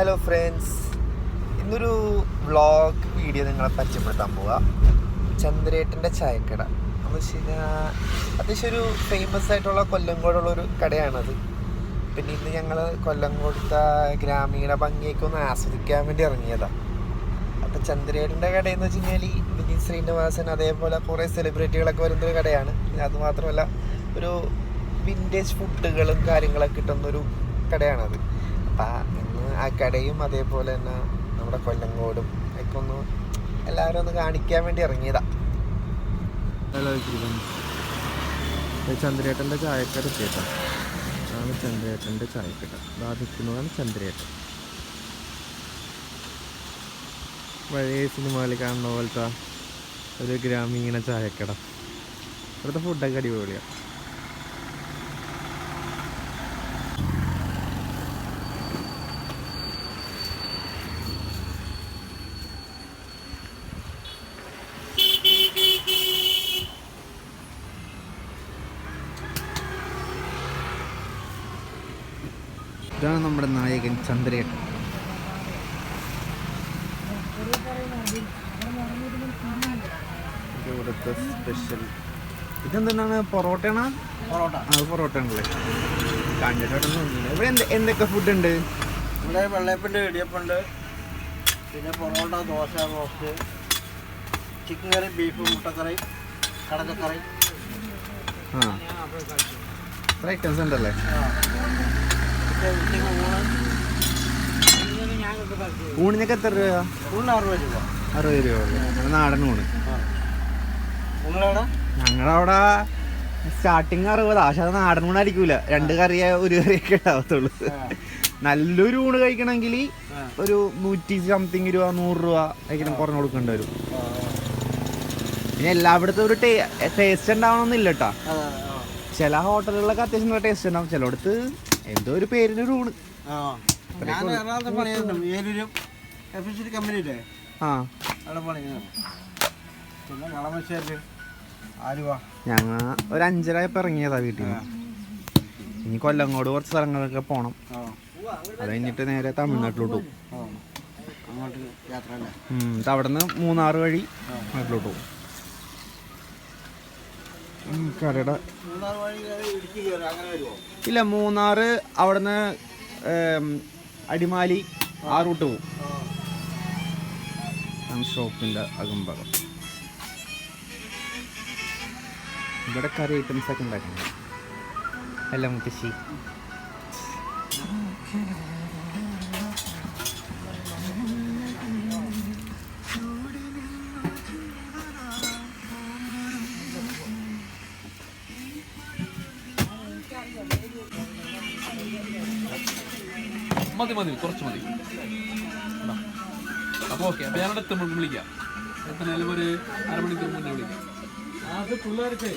Hello friends ഇന്നൊരു vlog video നിങ്ങളെ പരിചയപ്പെടുത്താൻ പോവാം. ചന്ദ്രേട്ടന്റെ ചായക്കട. എന്ന് വെച്ച് കഴിഞ്ഞാൽ അത്യാവശ്യം ഒരു ഫേമസ് ആയിട്ടുള്ള കൊല്ലങ്കോടുള്ള ഒരു കടയാണത്. പിന്നെ ഇന്ന് ഞങ്ങൾ കൊല്ലങ്കോടുത്തെ ഗ്രാമീണ ഭംഗിയൊക്കെ ഒന്ന് ആസ്വദിക്കാൻ വേണ്ടി ഇറങ്ങിയതാണ് അപ്പോൾ ചന്ദ്രേട്ടന്റെ കടയെന്ന് വെച്ച് കഴിഞ്ഞാൽ വിനീത് ശ്രീനിവാസൻ അതേപോലെ കുറേ സെലിബ്രിറ്റികളൊക്കെ വരുന്നൊരു കടയാണ്. അതുമാത്രമല്ല അത് മാത്രമല്ല ഒരു വിന്റേജ് ഫുഡുകളും കാര്യങ്ങളൊക്കെ കിട്ടുന്നൊരു കടയാണത്. അപ്പം ആ കടയും അതേപോലെ തന്നെ നമ്മുടെ കൊല്ലങ്കോടും ഒക്കെ ഒന്ന് എല്ലാവരും ഒന്ന് കാണിക്കാൻ വേണ്ടി ഇറങ്ങിയതാ. ചന്ദ്രേട്ടന്റെ ചായക്കട കേട്ടോ അതാണ് ചന്ദ്രേട്ടന്റെ ചായക്കട. ബാധിക്കുന്നതാണ് ചന്ദ്രേട്ടൻ. പഴയ സിനിമകളിൽ കാണുന്ന പോലത്തെ ഒരു ഗ്രാമീണ ചായക്കട. ഇവിടുത്തെ ഫുഡൊക്കെ അടിപൊളിയാണ് ഇതാണ് നമ്മുടെ നായകൻ ചന്ദ്രേട്ടൻ. ഇവിടുത്തെ സ്പെഷ്യൽ ഇതെന്താണ് പൊറോട്ടയാണോ? പൊറോട്ട. ആ പൊറോട്ട ഉണ്ടല്ലേ കണ്ടിട്ടൊന്നും ഇവിടെ എന്തൊക്കെ ഫുഡ് ഉണ്ട്? ഇവിടെ വെള്ളയപ്പുണ്ട് ഇടിയപ്പുണ്ട് പിന്നെ porotta dosa roast chicken curry beef മുട്ടക്കറി കടലക്കറി. ആ. ഐറ്റംസ് ഉണ്ടല്ലേ ആ. പിന്നെ ഉച്ചയ്ക്ക് ഊണ് ഊണിനൊക്കെ എത്ര രൂപ ഊണിന് അറുപത് രൂപ. അറുപത് രൂപ ഞങ്ങളുടെ നാടൻ ഊണ്. അവിടെ സ്റ്റാർട്ടിങ് അറുപതാ. പക്ഷെ അത് നാടൻ ഊണായിരിക്കൂല. രണ്ട് കറിയ ഒരു കറിയൊക്കെ ഉണ്ടാവത്തുള്ളൂ. നല്ലൊരു ഊണ് കഴിക്കണമെങ്കിൽ ഒരു നൂറ്റി സംതിങ് രൂപ നൂറ് രൂപ കഴിക്കണം കുറഞ്ഞു കൊടുക്കേണ്ടി വരും. പിന്നെ എല്ലായിടത്തും ഒരു ടേസ്റ്റ് ഉണ്ടാവണമെന്നില്ല കേട്ടോ. ചില ഹോട്ടലുകളിലൊക്കെ അത്യാവശ്യം നല്ല ടേസ്റ്റ് ഉണ്ടാവും. ചിലയിടത്ത് എന്തോ ഒരു പേരിനൊരു ഊണ്. ഞാൻ എറണാകുളത്ത് പണിയുന്നുണ്ട് ഏലൂരും എഫിഷ്യറ്റ് കമ്പനിയില്ലേ ആ. അവിടെ പണി പിന്നെ കളമശ്ശേരി ആലുവ ഞങ്ങൾ ഒരു അഞ്ചരായപ്പോൾ ഇറങ്ങിയതാ വീട്ടിൽ. ഇനി കൊല്ലങ്ങോട് കുറച്ച് സ്ഥലങ്ങളൊക്കെ പോണം. അത് കഴിഞ്ഞിട്ട് നേരെ തമിഴ്നാട്ടിലോട്ട് പോകും. അവിടെ നിന്ന് മൂന്നാറ് വഴി. നാട്ടിലോട്ട് പോകും. വരുമോ ഇല്ല മൂന്നാറ് അവിടുന്ന് അടിമാലി ആ റൂട്ട് പോകും. ആ ഷോപ്പിന്റെ അകമ്പകം. ഇവിടെ കറി ഐറ്റംസ് ഒക്കെ ഉണ്ടാക്കുന്നത് അല്ല മുത്തശ്ശി. മതി മതി കുറച്ച് മതി. ഓക്കെ അപ്പോൾ ഞാനവിടെ എത്തുമ്പോൾ വിളിക്കാം. എത്തണേലും ഒരു അരമണിക്കൂർ മുന്നേ വിളിക്കാം. അത് പിള്ളേർക്ക്.